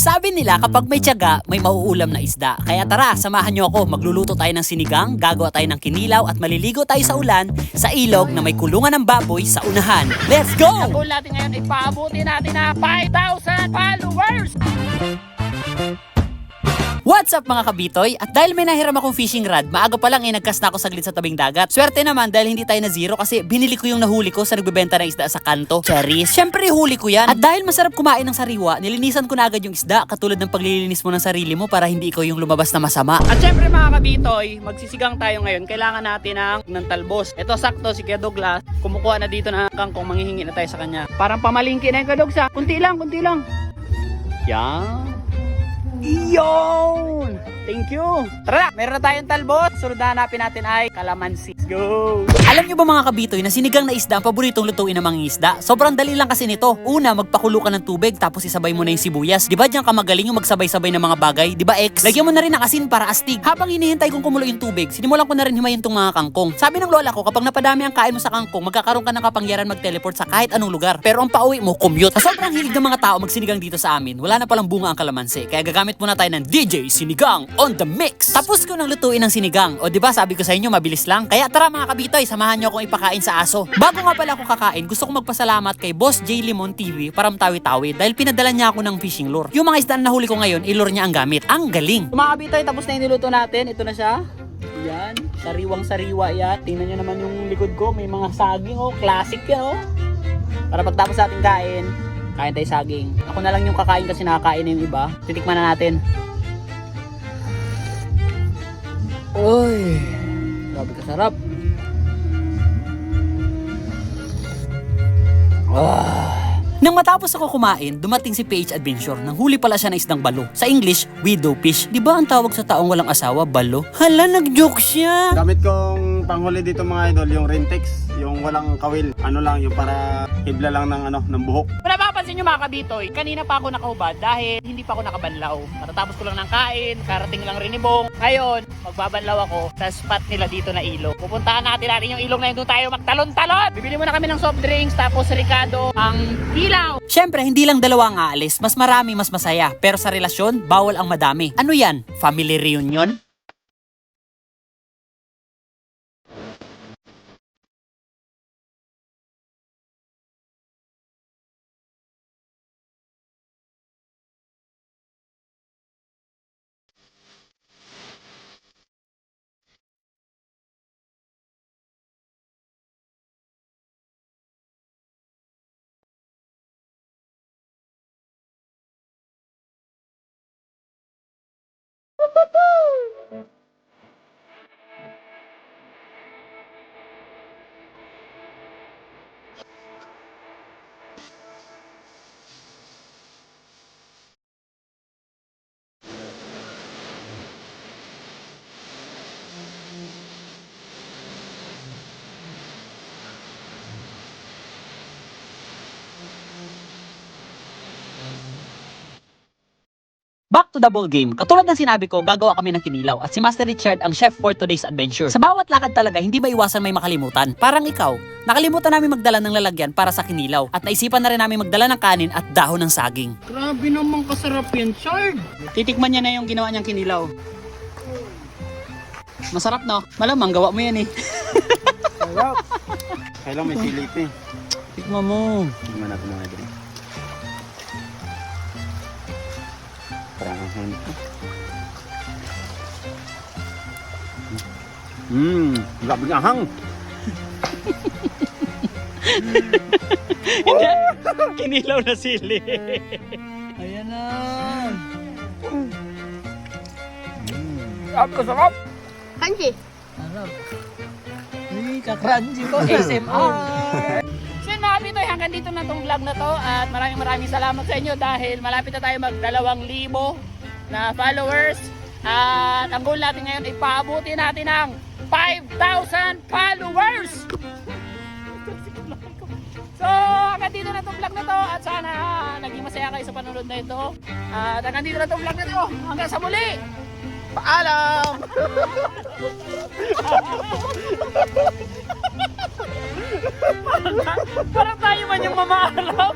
Sabi nila kapag may tiyaga, may mauulam na isda. Kaya tara, samahan nyo ako. Magluluto tayo ng sinigang, gagawa tayo ng kinilaw at maliligo tayo sa ulan sa ilog na may kulungan ng baboy sa unahan. Let's go! Ang goal natin ngayon ay natin na 5,000 followers! What's up mga kabitoy? At dahil may nahiram akong fishing rod, maaga pa lang eh nagkas na ako saglit sa tabing dagat. Swerte naman dahil hindi tayo na zero kasi binili ko yung nahuli ko sa nagbebenta ng isda sa kanto. Cherries. Siyempre huli ko yan. At dahil masarap kumain ng sariwa, nilinisan ko na agad yung isda katulad ng paglilinis mo ng sarili mo para hindi ikaw yung lumabas na masama. At syempre mga kabitoy, magsisigang tayo ngayon. Kailangan natin ng, ng talbos. Ito sakto si Kuya Douglas. Kumukuha na dito ng kangkong, manghihingi na tayo sa kanya. Parang pamalingki na yung Kuya Douglas. Kunti lang, kunti lang. Yan. Iyon! Thank you! Tara meron na tayong talbos. Sunod na hanapin natin ay kalamansi. Let's go! Alam nyo ba mga kabitoy na sinigang na isda ang paboritong lutuin ng mga isda? Sobrang dali lang kasi nito. Una, magpakulo ka ng tubig tapos isabay mo na yung sibuyas. Di ba diyan ka magaling yung magsabay-sabay ng mga bagay? Di ba ex? Lagyan mo na rin ng asin para astig. Habang hinihintay kong kumulo yung tubig, sinimulan ko na rin himayin tong mga kangkong. Sabi ng lola ko, kapag napadami ang kain mo sa kangkong, magkakaroon ka ng kapangyarihan mag-teleport sa kahit anong lugar. Pero ang pauwi mo, commute. Sa sobrang hilig ng mga tao magsinigang dito sa amin, wala na palang bunga ang kalamansi. Kaya gagamit muna tayo ng DJ Sinigang on the mix. Tapos ko nang lutuin ng sinigang. O di ba sabi ko sa inyo, mabilis lang. Kaya tara mga kabitoy, samahan nyo akong ipakain sa aso. Bago nga pala ako kakain, gusto ko magpasalamat kay Boss J Limon TV param tawi-tawi dahil pinadala niya ako ng fishing lure. Yung mga isda na nahuli ko ngayon, ilure niya ang gamit. Ang galing. Mga kabitoy, tapos na yung niluto natin. Ito na siya. Yan. Sariwang sariwa yan. Tingnan nyo naman yung likod ko. May mga saging oh. Classic yan oh. Para pagtapos sa ating kain, kain tayo saging. Ako na lang yung kakain kasi nakakain na yung iba. Titikman na natin. Uy. Grabe kasarap. Nang matapos ako kumain, dumating si PH Adventure nang huli pala siya ng isdang balo. Sa English, widowfish. Di ba ang tawag sa taong walang asawa, balo? Hala, nag-joke siya! Gamit kong panghuli dito mga idol, yung Rentex, yung walang kawil. Ano lang, yung para hibla lang ng ano, ng buhok. Kung napapansin nyo mga kabitoy, kanina pa ako nakahubad dahil hindi pa ako nakabanlaw. Matatapos ko lang ng kain, karating lang rin ni Bong. Ngayon, magbabanlaw ako sa spot nila dito na ilog. Pupuntahan natin natin yung ilog na yun, doon tayo magtalon-talon. Bibili muna kami ng soft drinks, tapos Ricardo, ang ilaw. Siyempre, hindi lang dalawa ang aalis. Mas marami, mas masaya. Pero sa relasyon, bawal ang madami. Ano yan? Family reunion? Back to the ball game. Katulad ng sinabi ko, gagawa kami ng kinilaw at si Master Richard ang chef for today's adventure. Sa bawat lakad talaga, hindi maiwasan may makalimutan. Parang ikaw, nakalimutan namin magdala ng lalagyan para sa kinilaw at naisipan na rin namin magdala ng kanin at dahon ng saging. Grabe naman kasarap yan, Chard. Titikman niya na yung ginawa niyang kinilaw. Masarap no? Malamang gawa mo yan eh. Sarap! Kailang may silit eh. Tikman mo. Tingnan natin mga idol. Hand ko. Mmm, grabe ang hang! kinilaw na sili. Ayan na. Sarap kasarap. Kanji. Ay, kakranji ko. ASMR. So yun mga kapitoy, hanggang dito na tong vlog na to at maraming maraming salamat sa inyo dahil malapit na tayo mag dalawang libo na followers at ang goal natin ngayon ay natin ng 5,000 followers! So, hanggang dito na tong vlog na to at sana naging masaya kayo sa panonood na ito. At hanggang dito na tong vlog na to. Hanggang sa muli! Paalam! Parang tayo man yung mamaalam.